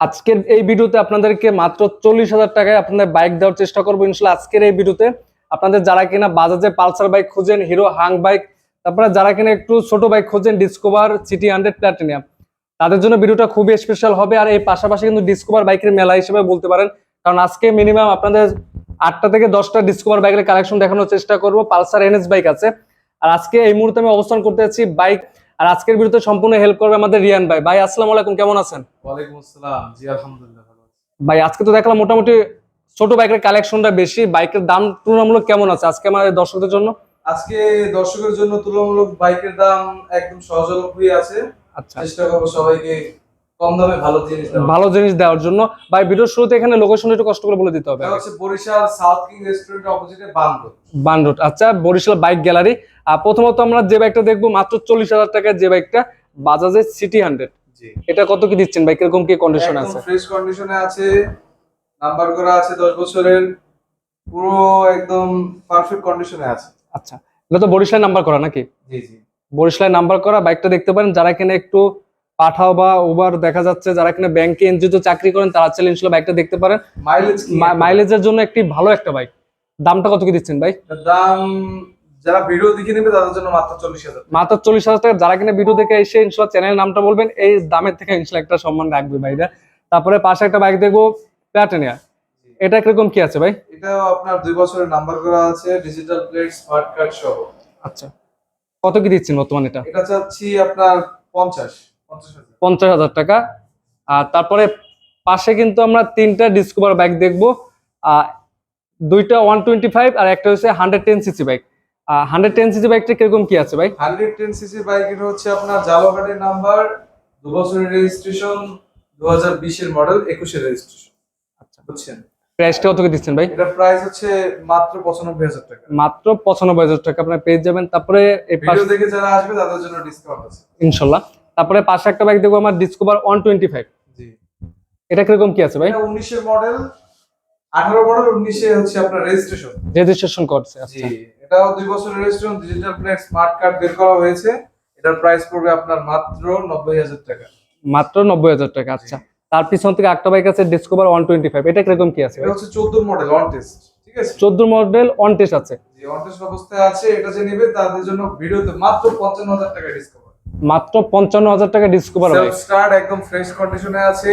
আজকের এই ভিডিওতে আপনাদেরকে মাত্র চল্লিশ হাজার টাকায় আপনাদের বাইক দেওয়ার চেষ্টা করব, ইনশাল্লাহ আজকের এই ভিডিওতে। আপনাদের যারা কিনা বাজাজে পালসার বাইক খুঁজেন, হিরো হাং বাইক তারপরে যারা কিনা একটু ছোট বাইক খুঁজেন ডিসকভার সিটি হান্ড্রেড প্ল্যাটিনিয়াম তাদের জন্য ভিডিওটা খুবই স্পেশাল হবে। আর এই পাশাপাশি কিন্তু ডিসকভার বাইকের মেলা হিসেবে বলতে পারেন, কারণ আজকে মিনিমাম আপনাদের আটটা থেকে দশটা ডিসকভার বাইকের কালেকশন দেখানোর চেষ্টা করব। পালসার এনএস বাইক আছে। আর আজকে এই মুহূর্তে আমি অবস্থান করতে যাচ্ছি বাইক আর আজকের ভিডিওতে সম্পূর্ণ হেল্প করবে আমাদের রিয়ান ভাই। ভাই আসসালামু আলাইকুম কেমন আছেন? ওয়ালাইকুম আসসালাম। জি আলহামদুলিল্লাহ ভালো আছি। ভাই আজকে তো দেখলাম মোটামুটি ছোট বাইকের কালেকশনটা বেশি। বাইকের দাম তুলনামূলক কেমন আছে আজকে আমাদের দর্শকদের জন্য? আজকে দর্শকের জন্য তুলনামূলক বাইকের দাম একদম সহজলভ্যই আছে। আচ্ছা। চেষ্টা করব সবাইকে কম দামে ভালো জিনিস দেওয়ার। ভালো জিনিস দেওয়ার জন্য। ভাই ভিডিওর শুরুতে এখানে লোকেশন একটু কষ্ট করে বলে দিতে হবে। বরিশাল সাউথ কিং রেস্টুরেন্টের অপোজিটে বান্দ বান রোড আচ্ছা বরিশাল বাইক গ্যালারি আর প্রথমত আমরা যে বাইকটা দেখব মাত্র চল্লিশ হাজার টাকার যে বাইকটা বাজাজের সিটি হান্ড্রেড এটা কত কি দিচ্ছেন ভাই? কীরকম কি কন্ডিশন আছে? ফ্রেশ কন্ডিশনে আছে। নাম্বার করা আছে 10 বছরের। পুরো একদম পারফেক্ট কন্ডিশনে আছে। আচ্ছা এটা তো বরিশাল নাম্বার করা নাকি? জি জি। বরিশালের নাম্বার করা বাইকটা দেখতে পারেন। যারা কিনা একটু পাঠাও বা ওভার দেখা যাচ্ছে যারা কিনা ব্যাংকে এনজিওতে চাকরি করেন তারা চাইলে ইনশাল্লাহ বাইকটা দেখতে পারেন। মাইলেজ মাইলেজের জন্য একটি ভালো একটা বাইক দামটা কত কি দিচ্ছেন ভাই? দাম যারা ভিডিও দেখে নেবে তাদের জন্য মাত্র চল্লিশ হাজার মাত্র চল্লিশ হাজার টাকা। যারা কিনা ভিডিও দেখে এসে ইনশাল্লাহ চ্যানেলের নামটা বলবেন এই দামের থেকে ইনশাল্লাহ একটা সম্মান রাখবে ভাইরা। তারপরে পাশে একটা বাইক দেখব প্ল্যাটেনিয়া এটা কীরকম কি আছে ভাই? এটাও আপনার দুই বছরের নাম্বার করা আছে ডিজিটাল প্লেট স্মার্ট কার্ড সহ। আচ্ছা। কত কি দিচ্ছেন বর্তমান এটা? এটা চাচ্ছি আপনার পঞ্চাশ। পঞ্চাশ হাজার। টাকা। আর তারপরে পাশে কিন্তু আমরা তিনটা ডিসকভার বাইক দেখব। দুইটা ওয়ান টোয়েন্টি ফাইভ আর একটা হচ্ছে hundred ten CC bike. Hundred ten CC বাইকটা কীরকম কি আছে ভাই? হান্ড্রেড টেন সিসি বাইক এটা হচ্ছে আপনার জালোঘাটের নাম্বার দু বছরের রেজিস্ট্রেশন দু হাজার বিশের মডেল একুশের রেজিস্ট্রেশন। আচ্ছা। বুঝছেন? প্রাইসটা কত দিচ্ছেন ভাই? এটা প্রাইস হচ্ছে মাত্র টাকা। মাত্র পঁচানব্বই হাজার টাকা আপনার পেয়ে যাবেন। তারপরে এই ভিডিও দেখে যারা আসবে তাদের জন্য ডিসকাউন্ট আছে। ইনশাল্লাহ। তারপরে পাশে একটা বাইক দেখব আমার ডিসকভার ওয়ান টোয়েন্টি ফাইভ এটা কীরকম কি আছে ভাই? উনিশের মডেল আঠারো মডেল উনিশে হচ্ছে আপনার রেজিস্ট্রেশন রেজিস্ট্রেশন করছে এটাও দুই বছরের registration digital plate smart card বের করা হয়েছে। এটার প্রাইস পড়বে আপনার মাত্র নব্বই হাজার টাকা। মাত্র নব্বই হাজার টাকা আচ্ছা। তার পিছন থেকে একটা বাইক আছে ডিসকভার ওয়ান টোয়েন্টি ফাইভ এটা কীরকম কি আছে এটা হচ্ছে চোদ্দ মডেল অন টেস্ট ঠিক আছে? চোদ্দ মডেল অন টেস্ট আছে। অন টেস্ট অবস্থায় আছে এটা যে নেবে তাদের জন্য ভিডিওতে মাত্র পঞ্চান্ন হাজার টাকা ডিসকাউন্ট মাত্র পঞ্চান্ন হাজার টাকা ডিসকভার সেলফ স্টার্ট একদম ফ্রেশ কন্ডিশনে আছে।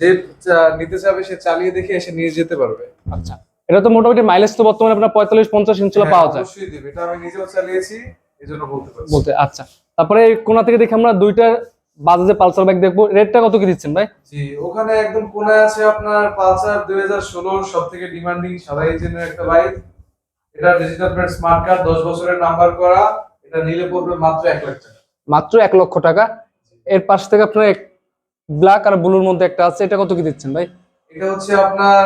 যে নিতে চাবে সে চালিয়ে দেখে এসে নিয়ে যেতে পারবে। আচ্ছা। এটা তো মোটামুটি মাইলেজ তো বর্তমানে আপনার পঁয়তাল্লিশ পঞ্চাশ ইঞ্চলা হ্যাঁ, পাওয়া যায়। অবশ্যই দিবে। এটা আমি নিজেও চালিয়েছি এই জন্য বলতে পারছি। বলতে আচ্ছা। তারপরে কোনা থেকে দেখি আমরা দুইটা বাজাজে পালসার বাইক দেখব। রেটটা কত কি দিচ্ছেন ভাই? জি ওখানে একদম কোনায় আছে আপনার পালসার দুই হাজার ষোলোর সব থেকে ডিমান্ডিং সাদা ইঞ্জিনের একটা বাইক এটা ডিজিটাল প্লেট স্মার্ট কার্ড দশ বছরের নাম্বার করা। এটা নিলে পড়বে মাত্র এক লাখ টাকা। মাত্র এক লক্ষ টাকা। এর পাশ থেকে আপনার ব্ল্যাক আর ব্লুর মধ্যে একটা আছে। এটা কত কি দিচ্ছেন ভাই? এটা হচ্ছে আপনার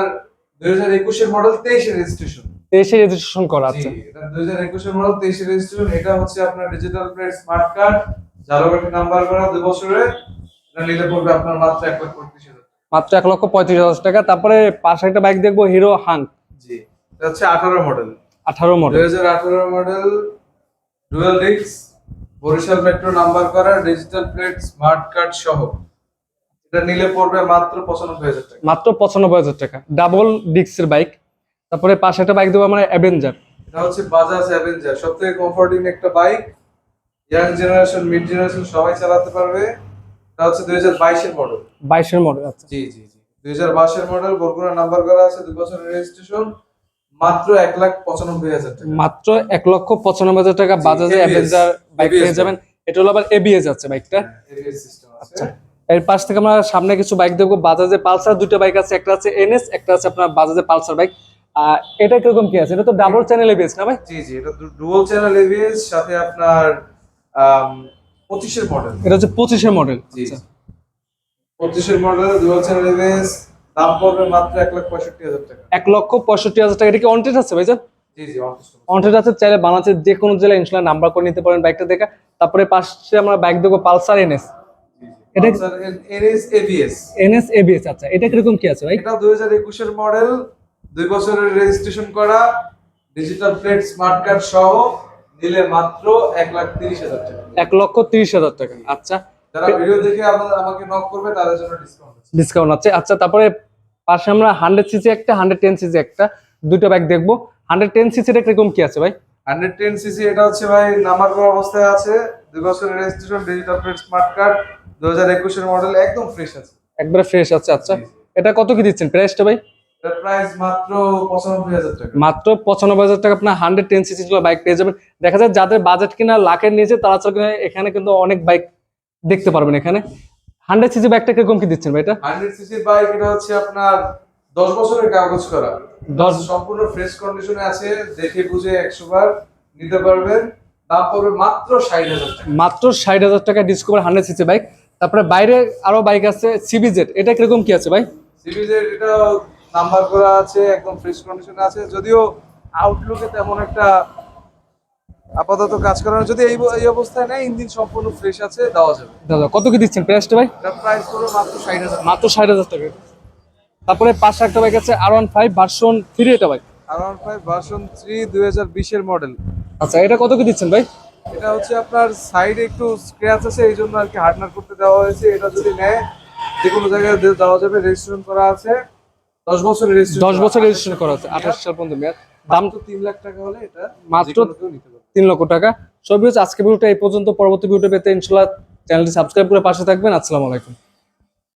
দুই হাজার একুশের মডেল তেইশের রেজিস্ট্রেশন তেইশে রেজিস্ট্রেশন করা আছে জি, এটা 2021 এর মডেল 23 এর রেজিস্ট্রেশন এটা হচ্ছে আপনার ডিজিটাল প্লেট স্মার্ট কার্ড জালোগাটি নাম্বার করা দুই বছরের এটা নিলে পড়বে আপনার মাত্র এক লাখ পঁয়ত্রিশ হাজার মাত্র এক লক্ষ পঁয়ত্রিশ হাজার টাকা। তারপরে পাশে একটা বাইক দেখব হিরো হাং জি এটা হচ্ছে আঠারো মডেল আঠারো মডেল দুই মডেল হাজার আঠারো মডেল ডুয়েল ডিক্স বরিশাল মেট্রো নাম্বার করা ডিজিটাল প্লেট স্মার্ট কার্ড সহ। এটা নিলে পড়বে মাত্র পঁচানব্বই হাজার টাকা। মাত্র পঁচানব্বই হাজার টাকা। ডাবল ডিক্সের বাইক তারপরে পাশে একটা বাইক দেবো আমরা অ্যাভেঞ্জার এটা হচ্ছে বাজাজ অ্যাভেঞ্জার সব থেকে কমফোর্টিং একটা bike young generation mid generation সবাই চালাতে পারবে। এটা হচ্ছে দুই হাজার বাইশের মডেল বাইশের মডেল আচ্ছা। জি জি জি। দুই হাজার বাইশের মডেল বরগুনা নাম্বার করা আছে দুই বছরের রেজিস্ট্রেশন মাত্র এক লাখ পঁচানব্বই হাজার টাকা। মাত্র এক লক্ষ পঁচানব্বই হাজার টাকা বাজাজে অ্যাভেঞ্জার বাইক পেয়ে যাবেন। এটা হলো আবার এবিএস আছে বাইকটা এবিএস সিস্টেম আছে। আচ্ছা এর পাশ থেকে আমরা সামনে কিছু বাইক দেখব। বাজাজে পালসার দুটো বাইক আছে একটা আছে এনএস একটা আছে আপনার বাজাজে পালসার বাইক এটা কীরকম কি আছে? এটা তো ডাবল চ্যানেল এবিএস না ভাই? জি জি এটা ডুয়াল চ্যানেল এবিএস সাথে আপনার পঁচিশের মডেল এটা হচ্ছে পঁচিশের মডেল জি পঁচিশের মডেল ডুয়াল চ্যানেল এবিএস দাম পড়বে মাত্র এক লাখ পঁয়ষট্টি হাজার টাকা। এক লক্ষ পঁয়ষট্টি হাজার টাকা। এটা কি অনটেড আছে ভাইজান? অনটেড আছে চাইলে বাংলাদেশের যে কোনো জেলায় ইনশাল্লাহ নাম্বার করে নিতে পারেন বাইকটা দেখে। তারপরে পাশে আমরা বাইক দেখব পালসার এনএস এটা- এনএস এবিএস এনএস এবিএস আচ্ছা। এটা কীরকম কি আছে ভাই? এটা দুই হাজার একুশের মডেল দুই বছরের রেজিস্ট্রেশন করা ডিজিটাল প্লেট স্মার্ট কার্ড সহ নিলে মাত্র এক লাখ তিরিশ হাজার টাকা। এক লক্ষ তিরিশ হাজার টাকা আচ্ছা। যারা ভিডিও দেখে আমাকে নক করবে তাদের জন্য ডিসকাউন্ট আছে। ডিসকাউন্ট আছে। আচ্ছা তারপরে পাশে আমরা হান্ড্রেড সিসি একটা হান্ড্রেড টেন সিসি একটা দুটো বাইক দেখব। হান্ড্রেড টেন সিসির কীরকম কি আছে ভাই? হান্ড্রেড টেন সিসি এটা হচ্ছে ভাই নাম্বার করা অবস্থায় আছে। দুই বছরের registration digital plate smart card দু হাজার একুশের মডেল একদম ফ্রেশ আছে। একবারে ফ্রেশ আছে আচ্ছা। এটা কত কি দিচ্ছেন? প্রাইসটা ভাই? প্রাইস মাত্র পঁচানব্বই হাজার টাকা। মাত্র পঁচানব্বই হাজার টাকা আপনার হান্ড্রেড টেন সিসি বাইক পেয়ে যাবেন। দেখা যায় যাদের বাজেট কিনা লাখের নিচে তারা এখানে কিন্তু অনেক বাইক দেখতে পারবেন এখানে। হান্ড্রেড সিসি বাইকটা কীরকম কি দিচ্ছেন ভাই এটা হান্ড্রেড সিসির বাইক এটা হচ্ছে আপনার দশ বছরের কাগজ করা। দশ সম্পূর্ণ ফ্রেশ কন্ডিশনে আছে দেখে বুঝে একশো বার নিতে পারবেন। দাম পড়বে মাত্র ষাট হাজার টাকা। মাত্র ষাট হাজার টাকা ডিসকভার হান্ড্রেড সিসি বাইক তারপরে বাইরে আরও বাইক আছে সিবিজেড এটা কীরকম কি আছে ভাই? সিরিজের এটা নাম্বার করা আছে একদম ফ্রেশ কন্ডিশনে আছে। যদিও আউটলুকে তেমন একটা আপাতত কাজ করানো যদি এই এই অবস্থায় নেই ইঞ্জিন সম্পূর্ণ ফ্রেশ আছে দেওয়া যাবে। দাদা কত কি দিচ্ছেন প্রাইসটা ভাই? প্রাইস পড়বে মাত্র ষাট হাজার। মাত্র ষাট হাজার টাকা। তারপরে পাঁচশো একটা বাইক আছে আর ওয়ান ফাইভ ভার্সন থ্রি এটা bike around five version three দুই হাজার বিশের মডেল আচ্ছা এটা কত কি দিচ্ছেন ভাই? এটা হচ্ছে আপনার সাইডে একটু স্ক্র্যাচ আছে এই জন্য আর কি হার্ডনার করতে দেওয়া হয়েছে। এটা যদি নেয় যে কোনো জায়গায় দেওয়া যাবে রেজিস্ট্রেশন করা আছে। দশ বছরের রেজিস্ট্রেশন দশ বছর রেজিস্ট্রেশন করা আছে আঠাশ সাল পর্যন্ত মেয়াদ। দাম তো তিন লাখ টাকা হলে এটা মাত্র নিতে তিন লক্ষ টাকা। সব আজকে ভিডিওটা এই পর্যন্ত। পরবর্তী ভিডিও পেতে ইনশাল্লাহ চ্যানেলটি সাবস্ক্রাইব করে পাশে থাকবেন। আসসালামু আলাইকুম।